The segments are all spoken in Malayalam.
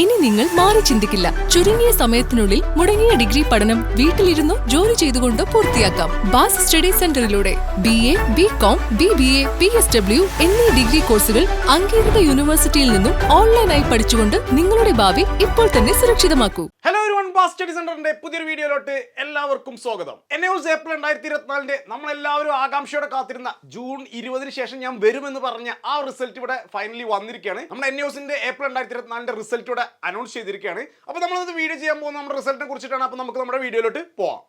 ഇനി നിങ്ങൾ മാറി ചിന്തിക്കില്ല. ചുരുങ്ങിയ സമയത്തിനുള്ളിൽ മുടങ്ങിയ ഡിഗ്രി പഠനം വീട്ടിലിരുന്നോ ജോലി ചെയ്തുകൊണ്ടോ പൂർത്തിയാക്കാം. ബാസ് study സെന്ററിലൂടെ B A B com B B A P S W എന്നീ ഡിഗ്രി കോഴ്സുകൾ അംഗീകൃത യൂണിവേഴ്സിറ്റിയിൽ നിന്നും ഓൺലൈനായി പഠിച്ചുകൊണ്ട് നിങ്ങളുടെ ഭാവി ഇപ്പോൾ തന്നെ സുരക്ഷിതമാക്കൂ. ഹലോ ഒരു ബാസ് സ്റ്റഡി സെന്ററിന്റെ പുതിയൊരു വീഡിയോയിലോട്ട് എല്ലാവർക്കും സ്വാഗതം. എന്നെ കുറിച്ച് ഏപ്രിൽ രണ്ടായിരത്തി ഇരുപത്തിനാലിന്റെ നമ്മൾ എല്ലാവരും ആകാംക്ഷയോടെ കാത്തിരുന്ന ജൂൺ ഇരുപതിന് ശേഷം ഞാൻ വരുമെന്ന് പറഞ്ഞ ആ റിസൾട്ട് ഇവിടെ ഫൈനലി വന്നിരിക്കുകയാണ്. നമ്മുടെ എൻ ന്യൂസിന്റെ ഏപ്രിൽ രണ്ടായിരത്തി ഇരുപത്തിനാലിന്റെ റിസൾട്ട് ഇവിടെ അനൗൺസ് ചെയ്തിരിക്കുകയാണ്. അപ്പോൾ നമ്മൾ വീഡിയോ ചെയ്യാൻ പോകുന്ന നമ്മുടെ റിസൾട്ടിനെ കുറിച്ചിട്ടാണ് അപ്പോൾ നമുക്ക് നമ്മുടെ വീഡിയോയിലോട്ട് പോവാം.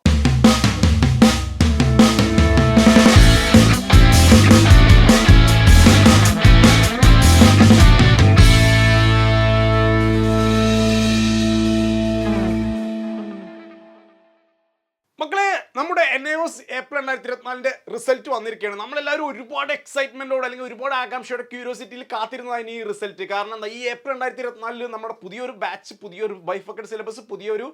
എസ് ഏപ്രിൽ രണ്ടായിരത്തി ഇരുപത്തിനാലിന്റെ റിസൾട്ട് വന്നിരിക്കുകയാണ്. നമ്മളെല്ലാവരും ഒരുപാട് എക്സൈറ്റ്മെന്റോടെ അല്ലെങ്കിൽ ഒരുപാട് ആകാംക്ഷയോടെ ക്യൂരിയോസിറ്റിയിൽ കാത്തിരുന്നതാണ് ഈ റിസൾട്ട് കാരണം എന്താ ഈ ഏപ്രിൽ രണ്ടായിരത്തി ഇരുപത്തിനാലിൽ നമ്മുടെ പുതിയൊരു ബാച്ച് പുതിയൊരു ബൈഫക്കഡ് സിലബസ് പുതിയൊരു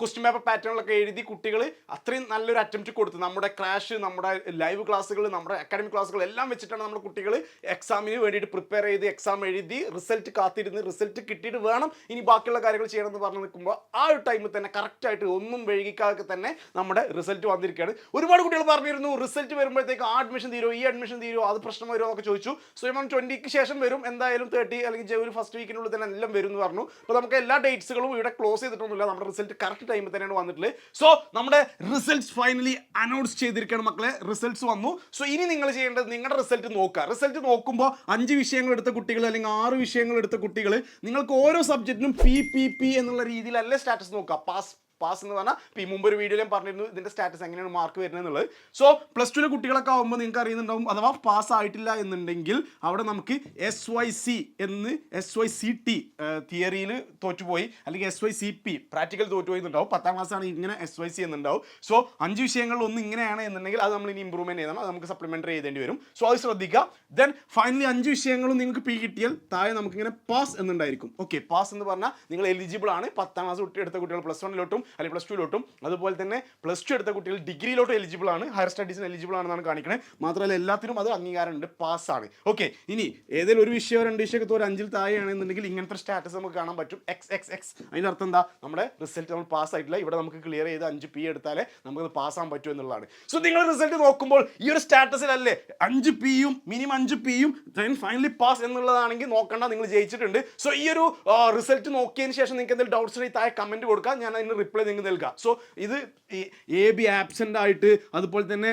ക്വസ്റ്റ്യൻ പേപ്പർ പാറ്റേണിലൊക്കെ എഴുതി കുട്ടികൾ അത്രയും നല്ലൊരു അറ്റംപ്റ്റ് കൊടുത്തു. നമ്മുടെ ക്ലാഷ് നമ്മുടെ ലൈവ് ക്ലാസ്സുകൾ നമ്മുടെ അക്കാഡമിക് ക്ലാസ്സുകൾ എല്ലാം വെച്ചിട്ടാണ് നമ്മുടെ കുട്ടികൾ എക്സാമിന് വേണ്ടിയിട്ട് പ്രിപ്പയർ ചെയ്ത് എക്സാം എഴുതി റിസൾട്ട് കാത്തിരുന്ന് റിസൾട്ട് കിട്ടിയിട്ട് വേണം ഇനി ബാക്കിയുള്ള കാര്യങ്ങൾ ചെയ്യണമെന്ന് പറഞ്ഞു നിൽക്കുമ്പോൾ ആ ഒരു ടൈമിൽ തന്നെ കറക്റ്റായിട്ട് ഒന്നും വൈകിക്കാതെ തന്നെ നമ്മുടെ റിസൾട്ട് വന്നിരിക്കുകയാണ് ഒരുപാട് കുട്ടികൾ പറഞ്ഞിരുന്നു റിസൾട്ട് വരുമ്പോഴത്തേക്ക് ആ അഡ്മിഷൻ തീരുമോ ഈ അഡ്മിഷൻ തീരുമോ അത് പ്രശ്നം വരുമോ എന്നൊക്കെ ചോദിച്ചു. സോ ഇവൻ ട്വന്റിക്ക് ശേഷം വരും എന്തായാലും തേർട്ടി അല്ലെങ്കിൽ ഒരു ഫസ്റ്റ് വീക്കിനുള്ളിൽ തന്നെ എല്ലാം വരും എന്ന് പറഞ്ഞു. അപ്പോൾ നമുക്ക് എല്ലാ ഡേറ്റ്സുകളും ഇവിടെ ക്ലോസ് ചെയ്തിട്ടൊന്നുമില്ല. നമ്മുടെ റിസൾട്ട് കറക്റ്റ് ടൈമിൽ തന്നെയാണ് വന്നിട്ടുള്ളത്. സോ നമ്മുടെ റിസൾട്ട്സ് ഫൈനലി അനൗൺസ് ചെയ്തിരിക്കുകയാണ് മക്കളെ. റിസൾട്ട്സ് വന്നു. സോ ഇനി നിങ്ങൾ ചെയ്യേണ്ടത് നിങ്ങളുടെ റിസൾട്ട് നോക്കുക. റിസൾട്ട് നോക്കുമ്പോൾ അഞ്ച് വിഷയങ്ങൾ എടുത്ത കുട്ടികൾ അല്ലെങ്കിൽ ആറ് വിഷയങ്ങൾ എടുത്ത കുട്ടികൾ നിങ്ങൾക്ക് ഓരോ സബ്ജക്റ്റിനും പി പി പി എന്നുള്ള രീതിയിലല്ലേ സ്റ്റാറ്റസ് നോക്കുക. പാസ് പാസ് എന്ന് പറഞ്ഞാൽ ഇപ്പോൾ ഈ മുമ്പ് ഒരു വീഡിയോയിലും പറഞ്ഞിരുന്നു ഇതിന്റെ സ്റ്റാറ്റസ് എങ്ങനെയാണ് മാർക്ക് വരുന്നത് എന്നുള്ളത്. സോ പ്ലസ് ടുവിലെ കുട്ടികളൊക്കെ ആകുമ്പോൾ നിങ്ങൾക്ക് അറിയുന്നുണ്ടാവും അഥവാ പാസ് ആയിട്ടില്ല എന്നുണ്ടെങ്കിൽ അവിടെ നമുക്ക് എസ് വൈ സി എന്ന് എസ് വൈ സി ടി തിയറിയിൽ തോറ്റുപോയി അല്ലെങ്കിൽ S Y C P practical തോറ്റുപോയി എന്നുണ്ടാവും. പത്താം ക്ലാസ് ആണ് ഇങ്ങനെ എസ് വൈ സി എന്നുണ്ടാവും. സോ അഞ്ച് വിഷയങ്ങളിൽ ഒന്ന് ഇങ്ങനെയാണ് എന്നുണ്ടെങ്കിൽ അത് നമ്മൾ ഇനി ഇമ്പ്രൂവ്മെന്റ് ചെയ്യണം അത് നമുക്ക് സപ്ലിമെന്ററി ചെയ്തേണ്ടി വരും. സോ അത് ശ്രദ്ധിക്കുക. ദെൻ ഫൈനലി അഞ്ച് വിഷയങ്ങളും നിങ്ങൾക്ക് പി കിട്ടിയാൽ താഴെ നമുക്കിങ്ങനെ പാസ് എന്നുണ്ടായിരിക്കും. ഓക്കെ പാസ് എന്ന് പറഞ്ഞാൽ നിങ്ങൾ എലിജിബിൾ ആണ്. പത്താം ക്ലാസ് കുട്ടി എടുത്ത കുട്ടികൾ പ്ലസ് വണ്ണിലോട്ടും അല്ലെങ്കിൽ പ്ലസ് ടുവിലോട്ടും അതുപോലെ തന്നെ പ്ലസ് ടു എടുത്ത കുട്ടികൾ ഡിഗ്രിയിലോട്ടും എലിജിബിൾ ആണ്. ഹയർ സ്റ്റഡീസിന് എലിജിബിൾ ആണെന്നാണ് കാണിക്കുന്നത് മാത്രമല്ല എല്ലാത്തിനും അത് അംഗീകാരമുണ്ട്. പാസ്സാണ് ഓക്കെ ഇനി ഏതെങ്കിലും ഒരു വിഷയമോ രണ്ട് വിഷയമൊക്കെ ഒരു അഞ്ചിൽ താഴെയാണെന്നുണ്ടെങ്കിൽ ഇങ്ങനത്തെ സ്റ്റാറ്റസ് നമുക്ക് കാണാൻ പറ്റും. എക്സ് എക്സ് എക്സ് അതിന്റെ അർത്ഥം എന്താ? നമ്മുടെ റിസൾട്ട് നമ്മൾ പാസ് ആയിട്ടില്ല. ഇവിടെ നമുക്ക് ക്ലിയർ ചെയ്ത് അഞ്ച് പി എടുത്താലേ നമുക്ക് പാസ്സാൻ പറ്റൂ എന്നുള്ളതാണ്. സോ നിങ്ങൾ റിസൾട്ട് നോക്കുമ്പോൾ ഈ ഒരു സ്റ്റാറ്റസിലല്ലേ അഞ്ച് പിയും മിനിമം അഞ്ച് പിയും ദെൻ ഫൈനലി പാസ് എന്നുള്ളതാണെങ്കിൽ നോക്കണ്ട. നിങ്ങൾ ജയിച്ചിട്ടുണ്ട്. സോ ഈ ഒരു റിസൾട്ട് നോക്കിയതിന് ശേഷം നിങ്ങൾക്ക് എന്തെങ്കിലും ഡൗട്ട്സ് താഴെ കമന്റ് കൊടുക്കുക ഞാൻ അതിന് റിപ്ലൈ നിങ്ങൾക്ക് നൽകാം. സോ ഇത് എ ബി ആബ്സെന്റ് ആയിട്ട് അതുപോലെ തന്നെ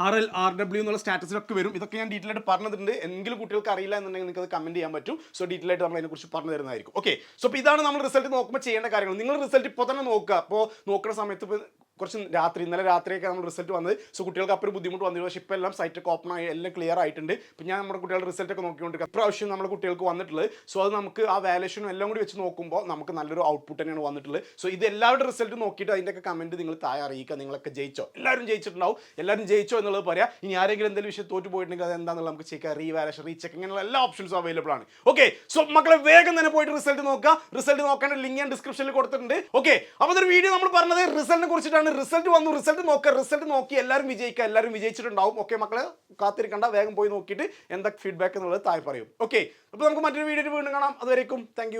ആർ എൽ ആർ ഡബ്ല്യു എന്നുള്ള സ്റ്റാറ്റസിലൊക്കെ വരും. ഇതൊക്കെ ഞാൻ ഡീറ്റെയിൽ ആയിട്ട് പറഞ്ഞിട്ടുണ്ട്. എങ്കിലും കുട്ടികൾക്ക് അറിയില്ല എന്നുണ്ടെങ്കിൽ നിങ്ങൾക്ക് അത് കമന്റ് ചെയ്യാൻ പറ്റും. സോ ഡീറ്റെയിൽ ആയിട്ട് നമ്മൾ അതിനെക്കുറിച്ച് പറഞ്ഞു തരുന്നതായിരിക്കും. ഓക്കെ സോ അപ്പോൾ ഇതാണ് നമ്മൾ റിസൾട്ട് നോക്കുമ്പോൾ ചെയ്യേണ്ട കാര്യങ്ങൾ. നിങ്ങൾ റിസൾട്ട് ഇപ്പോൾ തന്നെ നോക്കുക. അപ്പോൾ നോക്കുന്ന സമയത്ത് ഇപ്പോൾ കുറച്ച് രാത്രി ഇന്നലെ രാത്രിയൊക്കെ നമ്മൾ റിസൾട്ട് വന്നത്. സോ കുട്ടികൾക്ക് അപ്പോൾ ഒരു ബുദ്ധിമുട്ട് വന്നിരുന്നു. പക്ഷേ ഇപ്പോൾ എല്ലാം സൈറ്റൊക്കെ ഓപ്പൺ ആയി എല്ലാം ക്ലിയർ ആയിട്ടുണ്ട്. ഇപ്പം ഞാൻ നമ്മുടെ കുട്ടികളുടെ റിസൾട്ടൊക്കെ നോക്കിക്കൊണ്ടിരിക്കുക പ്രാവശ്യം നമ്മുടെ കുട്ടികൾക്ക് വന്നിട്ടുള്ളത്. സോ അത് നമുക്ക് ആ വാലേഷനും എല്ലാം കൂടി വെച്ച് നോക്കുമ്പോൾ നമുക്ക് നല്ലൊരു ഔട്ട്പുട്ട് തന്നെയാണ് വന്നിട്ടുള്ളത്. സോ ഇത് എല്ലാവരുടെ റിസൾട്ട് നോക്കിയിട്ട് അതിന്റെയൊക്കെ കമന്റ് നിങ്ങൾ താഴെ അറിയിക്കുക. നിങ്ങളൊക്കെ ജയിച്ചോ? എല്ലാവരും ജയിച്ചിട്ടുണ്ടാവും. എല്ലാവരും ജയിച്ചോ എന്നുള്ളത് പറയാം. ഇനി ആരെങ്കിലും എന്തെങ്കിലും വിഷയം തോറ്റു പോയിട്ടുണ്ടെങ്കിൽ അത് എന്താണെന്നുള്ളത് നമുക്ക് ചെക്ക് റീ വാലേഷൻ റീചെക്ക് ഇങ്ങനെയുള്ള എല്ലാ ഓപ്ഷൻസും അവൈലബിൾ ആണ്. ഓക്കെ സോ മക്കളെ വേഗം തന്നെ പോയിട്ട് റിസൾട്ട് നോക്കുക. റിസൾട്ട് നോക്കേണ്ട ലിങ്ക് ഞാൻ ഡിസ്ക്രിപ്ഷനിൽ കൊടുത്തിട്ടുണ്ട്. ഓക്കെ അപ്പോൾ ഒരു വീഡിയോ നമ്മൾ പറഞ്ഞത് റിസൾട്ടിനെ കുറിച്ചിട്ടാണ്. റിസൾട്ട് വന്നു റിസൾട്ട് നോക്കുക റിസൾട്ട് നോക്കി എല്ലാവരും വിജയിക്കുക എല്ലാവരും വിജയിച്ചിട്ടുണ്ടാവും. ഓക്കെ മക്കളെ കാത്തിരിക്കണ്ട വേഗം പോയി നോക്കിയിട്ട് എന്താ ഫീഡ്ബാക്ക് എന്നുള്ളത് താഴെ പറയും. ഓക്കെ അപ്പോൾ നമുക്ക് മറ്റൊരു വീഡിയോ വീണ്ടും കാണാം. അതുവരേക്കും താങ്ക്